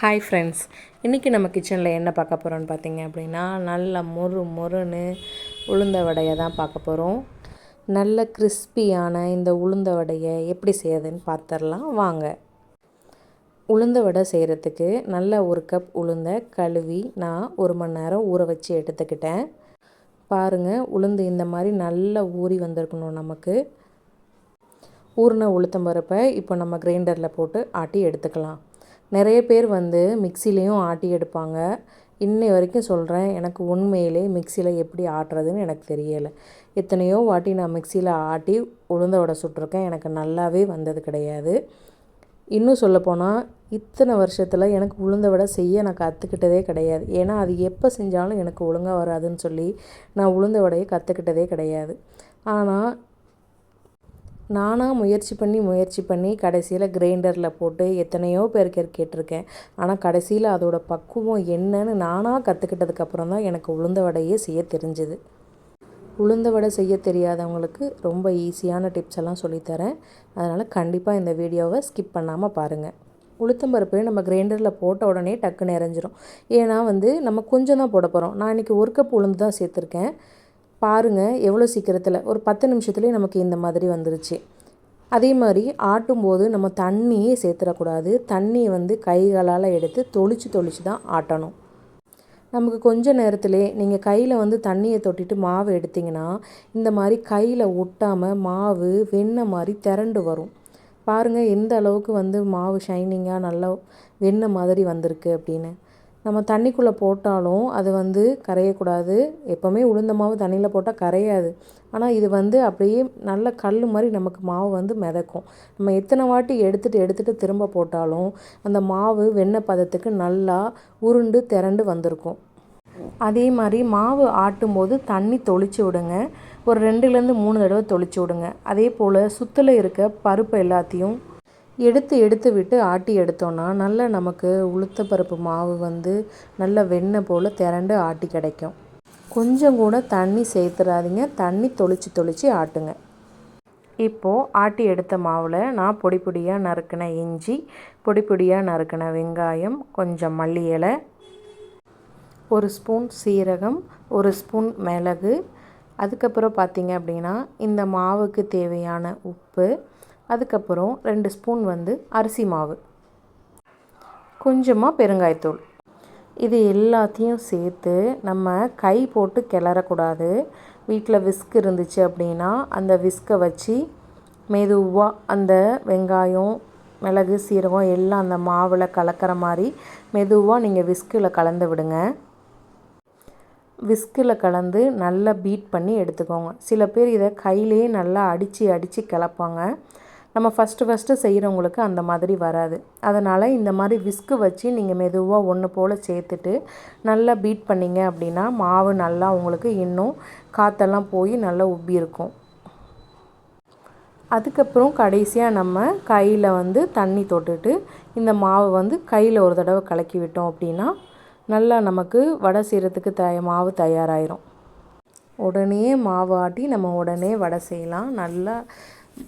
Hi friends இன்றைக்கி நம்ம கிச்சனில் என்ன பார்க்க போகிறோம்னு பார்த்தீங்க அப்படின்னா நல்ல மொறு மொறுன்னு உளுந்த வடையை தான் பார்க்க போகிறோம் நல்ல கிறிஸ்பியான இந்த உளுந்த வடையை எப்படி செய்யறதுன்னு பார்த்துடலாம். வாங்க. உளுந்த வடை செய்கிறதுக்கு நல்ல ஒரு கப் உளுந்த கழுவி நான் ஒரு மணி நேரம் ஊற வச்சு எடுத்துக்கிட்டேன். பாருங்கள் உளுந்து இந்த மாதிரி நல்லா ஊறி வந்திருக்கணும் நமக்கு. ஊறின உளுத்தம் பருப்பை இப்போ நம்ம கிரைண்டரில் போட்டு ஆட்டி எடுத்துக்கலாம். நிறைய பேர் வந்து மிக்சிலையும் ஆட்டி எடுப்பாங்க. இன்னை வரைக்கும் சொல்கிறேன் எனக்கு உண்மையிலே மிக்சியில் எப்படி ஆட்டுறதுன்னு எனக்கு தெரியலை. எத்தனையோ வாட்டி நான் மிக்சியில் ஆட்டி உளுந்த வடை சுட்டிருக்கேன். எனக்கு நல்லாவே வந்தது கிடையாது. இன்னும் சொல்லப்போனால் இத்தனை வருஷத்தில் எனக்கு உளுந்த வடை செய்ய நான் கற்றுக்கிட்டதே கிடையாது. ஏன்னா அது எப்போ செஞ்சாலும் எனக்கு ஒழுங்காக வராதுன்னு சொல்லி நான் உளுந்த வடையை கற்றுக்கிட்டதே கிடையாது. ஆனால் நானாக முயற்சி பண்ணி முயற்சி பண்ணி கடைசியில் கிரைண்டரில் போட்டு எத்தனையோ பேர் கேட்டிருக்கேன். ஆனால் கடைசியில் அதோட பக்குவம் என்னன்னு நானாக கற்றுக்கிட்டதுக்கப்புறம் தான் எனக்கு உளுந்த வடையே செய்ய தெரிஞ்சுது. உளுந்த வடை செய்ய தெரியாதவங்களுக்கு ரொம்ப ஈஸியான டிப்ஸ் எல்லாம் சொல்லித்தரேன் அதனால் கண்டிப்பாக இந்த வீடியோவை ஸ்கிப் பண்ணாமல் பாருங்கள் உளுத்தம்பருப்பு நம்ம கிரைண்டரில் போட்ட உடனே டக்குன்னு இறஞ்சிரும் ஏன்னா வந்து நம்ம கொஞ்சம் தான் போட போகிறோம் நான் இன்றைக்கி ஒரு கப் உளுந்து தான் சேர்த்துருக்கேன். பாருங்கள் எவ்வளோ சீக்கிரத்தில். ஒரு பத்து நிமிஷத்துலேயே நமக்கு இந்த மாதிரி வந்துருச்சு. அதே மாதிரி ஆட்டும்போது நம்ம தண்ணியே சேர்த்துடக்கூடாது தண்ணியை வந்து கைகளால் எடுத்து தொளிச்சு தொளிச்சு தான் ஆட்டணும். நமக்கு கொஞ்ச நேரத்திலே நீங்கள் கையில் வந்து தண்ணியை தொட்டிட்டு மாவு எடுத்திங்கன்னா இந்த மாதிரி கையில் ஒட்டாமல் மாவு வெண்ணெய் மாதிரி திரண்டு வரும். பாருங்கள் எந்த அளவுக்கு வந்து மாவு ஷைனிங்காக நல்லா வெண்ணெய் மாதிரி வந்திருக்கு அப்படின்னு. நம்ம தண்ணிக்குள்ளே போட்டாலும் அது வந்து கரையக்கூடாது. எப்போவுமே உளுந்த மாவு தண்ணியில் போட்டால் கரையாது. ஆனால் இது வந்து அப்படியே நல்ல கல் மாதிரி நமக்கு மாவு வந்து மிதக்கும். நம்ம எத்தனை வாட்டி எடுத்துகிட்டு எடுத்துகிட்டு திரும்ப போட்டாலும் அந்த மாவு வெண்ணெய் பதத்துக்கு நல்லா உருண்டு திரண்டு வந்திருக்கும். அதே மாதிரி மாவு ஆட்டும் போது தண்ணி தொளிச்சு விடுங்க. ஒரு ரெண்டுலேருந்து மூணு தடவை தொளிச்சு விடுங்க. அதே போல் சுற்றில் இருக்க பருப்பு எல்லாத்தையும் எடுத்து எடுத்து விட்டு ஆட்டி எடுத்தோன்னா நல்ல நமக்கு உளுத்தப்பருப்பு மாவு வந்து நல்ல வெண்ணெய் போல் திரண்டு ஆட்டி கிடைக்கும். கொஞ்சம் கூட தண்ணி சேர்த்துறாதீங்க. தண்ணி தொளிச்சு தொளிச்சு ஆட்டுங்க. இப்போது ஆட்டி எடுத்த மாவில் நான் பொடி பொடியாக நறுக்கின இஞ்சி பொடி பொடியாக நறுக்கின வெங்காயம் கொஞ்சம் மல்லி இலை ஒரு ஸ்பூன் சீரகம் ஒரு ஸ்பூன் மிளகு. அதுக்கப்புறம் பார்த்திங்க அப்படின்னா இந்த மாவுக்கு தேவையான உப்பு அதுக்கப்புறம் ரெண்டு ஸ்பூன் வந்து அரிசி மாவு. கொஞ்சமாக பெருங்காயத்தூள். இது எல்லாத்தையும் சேர்த்து நம்ம கை போட்டு கிளறக்கூடாது. வீட்டில் விஸ்க் இருந்துச்சு அப்படின்னா அந்த விஸ்கை வச்சு மெதுவாக அந்த வெங்காயம் மிளகு சீரகம் எல்லாம் அந்த மாவில் கலக்கிற மாதிரி மெதுவாக நீங்கள் விஸ்கில் கலந்து விடுங்க. விஸ்கில் கலந்து நல்லா பீட் பண்ணி எடுத்துக்கோங்க. சில பேர் இதை கையிலே நல்லா அடித்து அடித்து கிளப்பாங்க. நம்ம ஃபஸ்ட்டு ஃபஸ்ட்டு செய்கிறவங்களுக்கு அந்த மாதிரி வராது. அதனால் இந்த மாதிரி விஸ்கு வச்சு நீங்கள் மெதுவாக ஒன்று போல் சேர்த்துட்டு நல்லா பீட் பண்ணிங்க அப்படின்னா மாவு நல்லா உங்களுக்கு இன்னும் காற்றெல்லாம் போய் நல்லா உப்பி இருக்கும். அதுக்கப்புறம் கடைசியாக நம்ம கையில் வந்து தண்ணி தொட்டுட்டு இந்த மாவை வந்து கையில் ஒரு தடவை கலக்கி விட்டோம் அப்படின்னா நல்லா நமக்கு வடை செய்கிறதுக்கு த மாவு தயாராகிரும் உடனே மாவு ஆட்டி நம்ம உடனே வடை செய்யலாம். நல்லா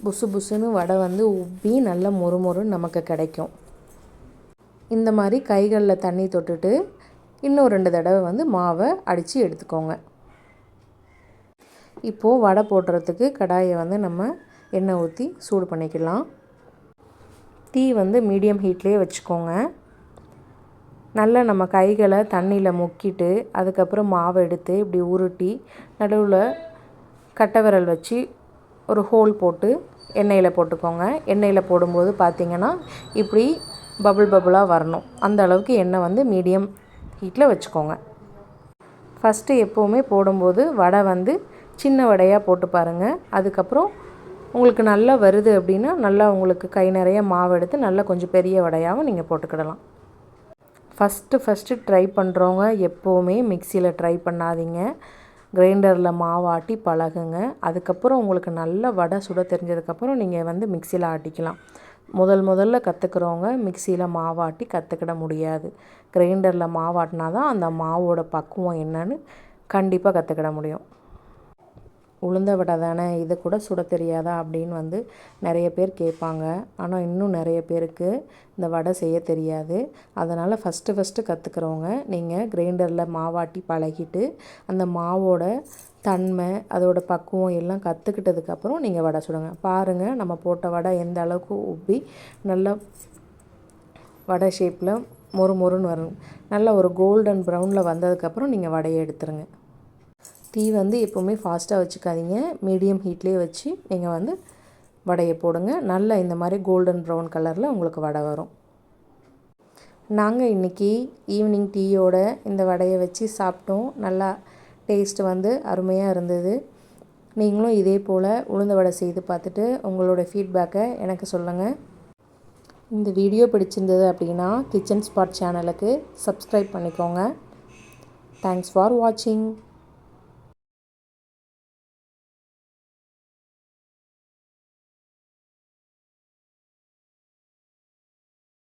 புசு புசுன்னு வடை வந்து உப்பி நல்ல மொறு மொறுன்னு நமக்கு கிடைக்கும். இந்த மாதிரி கைகளில் தண்ணி தொட்டுட்டு இன்னும் ரெண்டு தடவை வந்து மாவை அடித்து எடுத்துக்கோங்க. இப்போது வடை போடுறதுக்கு கடாயை வந்து நம்ம எண்ணெய் ஊற்றி சூடு பண்ணிக்கலாம். தீ வந்து மீடியம் ஹீட்லேயே வச்சுக்கோங்க. நல்லா நம்ம கைகளை தண்ணியில் முக்கிட்டு அதுக்கப்புறம் மாவை எடுத்து இப்படி உருட்டி நடுவில் கட்டை விரல் வச்சு ஒரு ஹோல் போட்டு எண்ணெயில் போட்டுக்கோங்க. எண்ணெயில் போடும்போது பார்த்திங்கன்னா இப்படி பபுள் பபுளாக வரணும். அந்த அளவுக்கு எண்ணெய் வந்து மீடியம் ஹீட்டில் வச்சுக்கோங்க. ஃபஸ்ட்டு எப்போவுமே போடும்போது வடை வந்து சின்ன வடையாக போட்டு பாருங்கள் அதுக்கப்புறம் உங்களுக்கு நல்லா வருது அப்படின்னா நல்லா உங்களுக்கு கை நிறைய மாவு எடுத்து நல்லா கொஞ்சம் பெரிய வடையாகவும் நீங்கள் போட்டுக்கிடலாம். ஃபஸ்ட்டு ஃபஸ்ட்டு ட்ரை பண்ணுறவங்க எப்போவுமே மிக்சியில் ட்ரை பண்ணாதீங்க. கிரைண்டரில் மாவாட்டி பழகுங்க. அதுக்கப்புறம் உங்களுக்கு நல்ல வடை சுட தெரிஞ்சதுக்கப்புறம் நீங்கள் வந்து மிக்சியில் ஆட்டிக்கலாம். முதல் முதல்ல கற்றுக்குறவங்க மிக்சியில் மாவாட்டி கற்றுக்கிட முடியாது. கிரைண்டரில் மாவாட்டினா தான் அந்த மாவோட பக்குவம் என்னன்னு கண்டிப்பாக கற்றுக்கிட முடியும். உளுந்த வடை தானே இதை கூட சுட தெரியாதா? அப்படின்னு வந்து நிறைய பேர் கேட்பாங்க. ஆனால் இன்னும் நிறைய பேருக்கு இந்த வடை செய்ய தெரியாது. அதனால் ஃபஸ்ட்டு ஃபஸ்ட்டு கற்றுக்கிறவங்க நீங்கள் கிரைண்டரில் மாவாட்டி பழகிட்டு அந்த மாவோட தன்மை அதோடய பக்குவம் எல்லாம் கற்றுக்கிட்டதுக்கப்புறம் நீங்கள் வடை சுடுங்க. பாருங்கள் நம்ம போட்ட வடை எந்த அளவுக்கு உப்பி நல்லா வடை ஷேப்பில் மொறு மொறுன்னு வரும். நல்ல ஒரு கோல்டன் ப்ரௌனில் வந்ததுக்கப்புறம் நீங்கள் வடையை எடுத்துருங்க. தீ வந்து எப்போவுமே ஃபாஸ்ட்டாக வச்சுக்காதீங்க. மீடியம் ஹீட்லேயே வச்சு நீங்கள் வந்து வடையை போடுங்க. நல்ல இந்த மாதிரி கோல்டன் ப்ரௌன் கலரில் உங்களுக்கு வடை வரும். நாங்கள் இன்றைக்கி ஈவினிங் டீயோட இந்த வடையை வச்சு சாப்பிட்டோம். நல்லா டேஸ்ட் வந்து அருமையாக இருந்தது. நீங்களும் இதே போல் உளுந்த வடை செய்து பார்த்துட்டு உங்களோட ஃபீட்பேக்கை எனக்கு சொல்லுங்கள் இந்த வீடியோ பிடிச்சிருந்தது அப்படின்னா கிச்சன் ஸ்பாட் சேனலுக்கு சப்ஸ்கிரைப் பண்ணிக்கோங்க. தேங்க்ஸ் ஃபார் வாட்சிங்